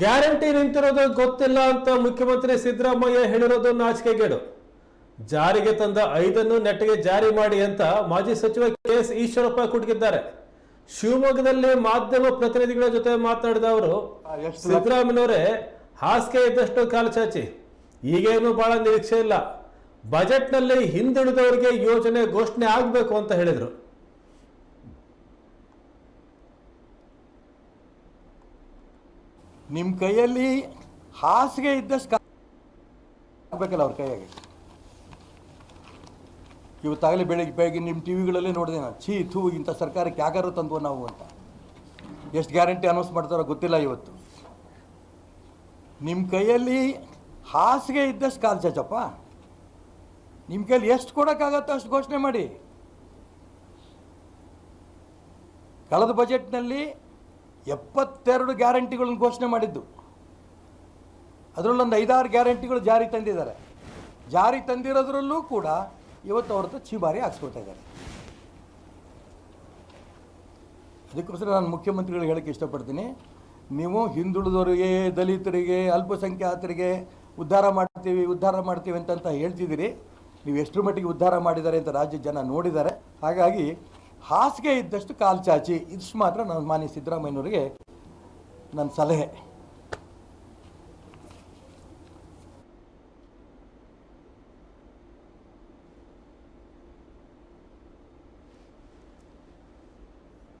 Guarantee ನಿಂತಿರೋದು ಗೊತ್ತಿಲ್ಲ ಅಂತ ಮುಖ್ಯಮಂತ್ರಿ ಸಿದ್ದರಾಮಯ್ಯ ಹೇಳಿರೋದು ನಾಚಿಕೆಗೇಡು. ಜಾರಿಗೆ ತಂದ ಐದನ್ನು ನೆಟ್ಟಿಗೆ ಜಾರಿ ಮಾಡಿ ಅಂತ ಮಾಜಿ ಸಚಿವ ಕೆ ಎಸ್ ಈಶ್ವರಪ್ಪ ಕುಟುಕಿದ್ದಾರೆ. ಶಿವಮೊಗ್ಗದಲ್ಲಿ ಮಾಧ್ಯಮ ಪ್ರತಿನಿಧಿಗಳ ಜೊತೆ ಮಾತನಾಡಿದ ಅವರು ಸಿದ್ದರಾಮಯ್ಯವರೇ ಹಾಸಿಗೆ ಇದ್ದಷ್ಟು ಕಾಲು ಚಾಚಿ. ಈಗೇನು ಬಹಳ ನಿರೀಕ್ಷೆ ಇಲ್ಲ. ಬಜೆಟ್ನಲ್ಲಿ ಹಿಂದುಳಿದವರಿಗೆ ಯೋಜನೆ ಘೋಷಣೆ ಆಗಬೇಕು ಅಂತ ಹೇಳಿದರು. ನಿಮ್ಮ ಕೈಯಲ್ಲಿ ಹಾಸಿಗೆ ಇದ್ದಷ್ಟು ಆಗಬೇಕಲ್ಲ ಅವ್ರ ಕೈಯಾಗೆ. ಇವತ್ತಾಗಲೇ ಬೆಳಗ್ಗೆ ಬೆಳಗ್ಗೆ ನಿಮ್ಮ ಟಿ ವಿಗಳಲ್ಲೇ ನೋಡಿದೆ ನಾನು. ಛೀ, ಥೂ, ಇಂಥ ಸರ್ಕಾರಕ್ಕೆ ಯಾಕಾರು ತಂದ್ವು ನಾವು ಅಂತ. ಎಷ್ಟು ಗ್ಯಾರಂಟಿ ಅನೌನ್ಸ್ ಮಾಡ್ತಾರೋ ಗೊತ್ತಿಲ್ಲ ಇವತ್ತು. ನಿಮ್ಮ ಕೈಯಲ್ಲಿ ಹಾಸಿಗೆ ಇದ್ದಷ್ಟು ಕಾಲು ಚಾಚಪ್ಪ. ನಿಮ್ಮ ಕೈಯಲ್ಲಿ ಎಷ್ಟು ಕೊಡೋಕ್ಕಾಗತ್ತೋ ಅಷ್ಟು ಘೋಷಣೆ ಮಾಡಿ. ಕಳೆದ ಬಜೆಟ್ನಲ್ಲಿ ಎಪ್ಪತ್ತೆರಡು ಗ್ಯಾರಂಟಿಗಳನ್ನು ಘೋಷಣೆ ಮಾಡಿದ್ದು. ಅದರಲ್ಲೊಂದು ಐದಾರು ಗ್ಯಾರಂಟಿಗಳು ಜಾರಿ ತಂದಿದ್ದಾರೆ. ಜಾರಿ ತಂದಿರೋದ್ರಲ್ಲೂ ಕೂಡ ಇವತ್ತು ಅವ್ರದ್ದು ಚೀಬಾರಿ ಹಾಕ್ಸ್ಕೊಳ್ತಾ ಇದ್ದಾರೆ. ಅದಕ್ಕೋಸ್ಕರ ನಾನು ಮುಖ್ಯಮಂತ್ರಿಗಳಿಗೆ ಹೇಳಕ್ಕೆ ಇಷ್ಟಪಡ್ತೀನಿ. ನೀವು ಹಿಂದುಳಿದವರಿಗೆ, ದಲಿತರಿಗೆ, ಅಲ್ಪಸಂಖ್ಯಾತರಿಗೆ ಉದ್ಧಾರ ಮಾಡ್ತೀವಿ ಉದ್ಧಾರ ಮಾಡ್ತೀವಿ ಅಂತಂತ ಹೇಳ್ತಿದ್ದೀರಿ. ನೀವು ಎಷ್ಟರ ಮಟ್ಟಿಗೆ ಉದ್ಧಾರ ಮಾಡಿದ್ದಾರೆ ಅಂತ ರಾಜ್ಯದ ಜನ ನೋಡಿದ್ದಾರೆ. ಹಾಗಾಗಿ ಹಾಸಿಗೆ ಇದ್ದಷ್ಟು ಕಾಲು ಚಾಚಿ. ಇಷ್ಟು ಮಾತ್ರ ನಾನು ಮಾನ್ಯ ಸಿದ್ದರಾಮಯ್ಯನವರಿಗೆ ನನ್ನ ಸಲಹೆ.